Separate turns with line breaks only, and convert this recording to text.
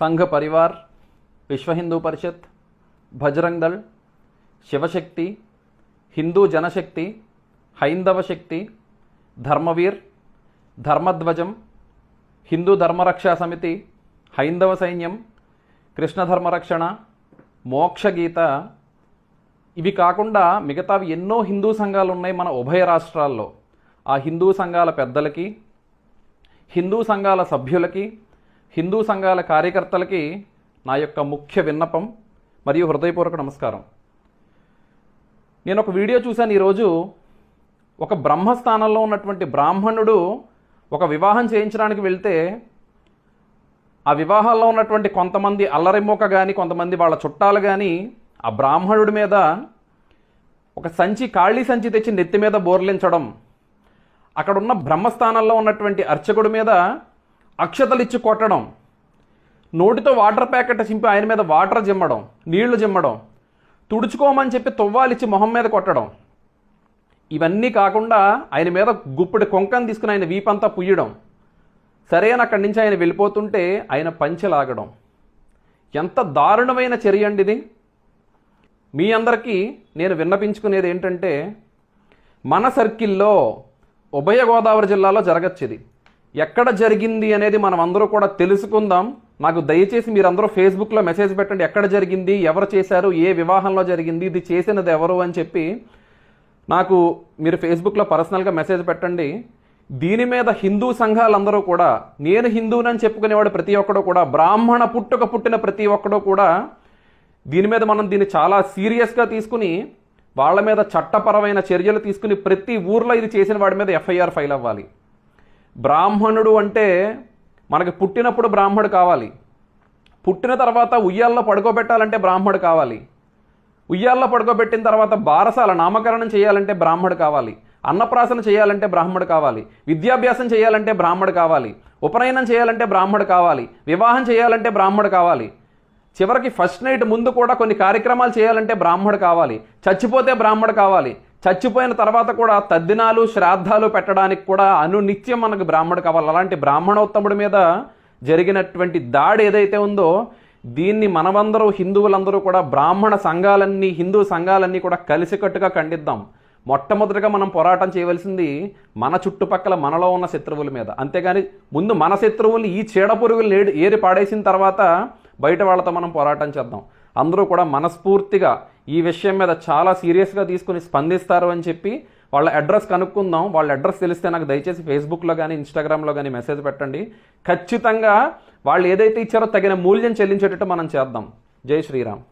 సంఘ పరివార్ విశ్వ హిందూ పరిషత్ భజరంగ్ దళ్ శివశక్తి హిందూ జనశక్తి హైందవ శక్తి ధర్మవీర్ ధర్మధ్వజం హిందూ ధర్మరక్షా సమితి హైందవ సైన్యం కృష్ణ ధర్మరక్షణ మోక్షగీత ఇవి కాకుండా మిగతావి ఎన్నో హిందూ సంఘాలు ఉన్నాయి మన ఉభయ రాష్ట్రాల్లో. ఆ హిందూ సంఘాల పెద్దలకి హిందూ సంఘాల సభ్యులకి హిందూ సంఘాల కార్యకర్తలకి నా యొక్క ముఖ్య విన్నపం మరియు హృదయపూర్వక నమస్కారం. నేను ఒక వీడియో చూశాను ఈరోజు. ఒక బ్రహ్మస్థానంలో ఉన్నటువంటి బ్రాహ్మణుడు ఒక వివాహం చేయించడానికి వెళ్తే ఆ వివాహాల్లో ఉన్నటువంటి కొంతమంది అల్లరిమోక కానీ కొంతమంది వాళ్ళ చుట్టాలు కానీ ఆ బ్రాహ్మణుడి మీద ఒక సంచి ఖాళీ సంచి తెచ్చి నెత్తి మీద బోర్లించడం అక్కడ ఉన్న బ్రహ్మస్థానంలో ఉన్నటువంటి అర్చకుడి మీద అక్షతలు ఇచ్చి కొట్టడం నోటితో వాటర్ ప్యాకెట్ చింపి ఆయన మీద వాటర్ జిమ్మడం నీళ్ళు జిమ్మడం తుడుచుకోమని చెప్పి తువ్వాలిచ్చి మొహం మీద కొట్టడం. ఇవన్నీ కాకుండా ఆయన మీద గుప్పిడి కొంకని తీసుకుని ఆయన వీపంతా పుయ్యడం. సరే అని అక్కడి నుంచి ఆయన వెళ్ళిపోతుంటే ఆయన పంచె లాగడం. ఎంత దారుణమైన చర్య అండి ఇది. మీ అందరికీ నేను విన్నపించుకునేది ఏంటంటే మన సర్కిల్లో ఉభయ గోదావరి జిల్లాలో జరగచ్చు ఇది ఎక్కడ జరిగింది అనేది మనం అందరూ కూడా తెలుసుకుందాం. నాకు దయచేసి మీరందరూ ఫేస్బుక్లో మెసేజ్ పెట్టండి. ఎక్కడ జరిగింది? ఎవరు చేశారు? ఏ వివాహంలో జరిగింది? ఇది చేసినది ఎవరు అని చెప్పి నాకు మీరు ఫేస్బుక్లో పర్సనల్గా మెసేజ్ పెట్టండి. దీని మీద హిందూ సంఘాలందరూ కూడా నేను హిందూనని చెప్పుకునేవాడు ప్రతి ఒక్కడు కూడా బ్రాహ్మణ పుట్టుక పుట్టిన ప్రతి ఒక్కడు కూడా దీని మీద మనం దీన్ని చాలా సీరియస్గా తీసుకుని వాళ్ళ మీద చట్టపరమైన చర్యలు తీసుకుని ప్రతి ఊర్లో ఇది చేసిన వాడి మీద ఎఫ్ఐఆర్ ఫైల్ అవ్వాలి. బ్రాహ్మణుడు అంటే మనకి పుట్టినప్పుడు బ్రాహ్మడు కావాలి. పుట్టిన తర్వాత ఉయ్యాల్లో పడుకోబెట్టాలంటే బ్రాహ్మడు కావాలి. ఉయ్యాల్లో పడుకోబెట్టిన తర్వాత బారసాల నామకరణం చేయాలంటే బ్రాహ్మడు కావాలి. అన్నప్రాసన చేయాలంటే బ్రాహ్మడు కావాలి. విద్యాభ్యాసం చేయాలంటే బ్రాహ్మడు కావాలి. ఉపనయనం చేయాలంటే బ్రాహ్మడు కావాలి. వివాహం చేయాలంటే బ్రాహ్మడు కావాలి. చివరికి ఫస్ట్ నైట్ ముందు కూడా కొన్ని కార్యక్రమాలు చేయాలంటే బ్రాహ్మడు కావాలి. చచ్చిపోతే బ్రాహ్మడు కావాలి. చచ్చిపోయిన తర్వాత కూడా తద్దినాలు శ్రాద్ధాలు పెట్టడానికి కూడా అనునిత్యం మనకు బ్రాహ్మడు కావాలి. అలాంటి బ్రాహ్మణోత్తముడి మీద జరిగినటువంటి దాడి ఏదైతే ఉందో దీన్ని మనమందరూ హిందువులందరూ కూడా బ్రాహ్మణ సంఘాలన్నీ హిందూ సంఘాలన్నీ కూడా కలిసికట్టుగా ఖండిద్దాం. మొట్టమొదటిగా మనం పోరాటం చేయవలసింది మన చుట్టుపక్కల మనలో ఉన్న శత్రువుల మీద. అంతేగాని ముందు మన శత్రువుల్ని ఈ చీడపురుగులు ఏరి పాడేసిన తర్వాత బయట వాళ్ళతో మనం పోరాటం చేద్దాం. అందరూ కూడా మనస్ఫూర్తిగా ఈ విషయం మీద చాలా సీరియస్గా తీసుకుని స్పందిస్తారు అని చెప్పి వాళ్ళ అడ్రస్ కనుక్కుందాం. వాళ్ళ అడ్రస్ తెలిస్తే నాకు దయచేసి ఫేస్బుక్లో కానీ ఇన్స్టాగ్రామ్లో కానీ మెసేజ్ పెట్టండి. ఖచ్చితంగా వాళ్ళు ఏదైతే ఇచ్చారో తగిన మూల్యం చెల్లించేటట్టు మనం చేద్దాం. జై శ్రీరామ్.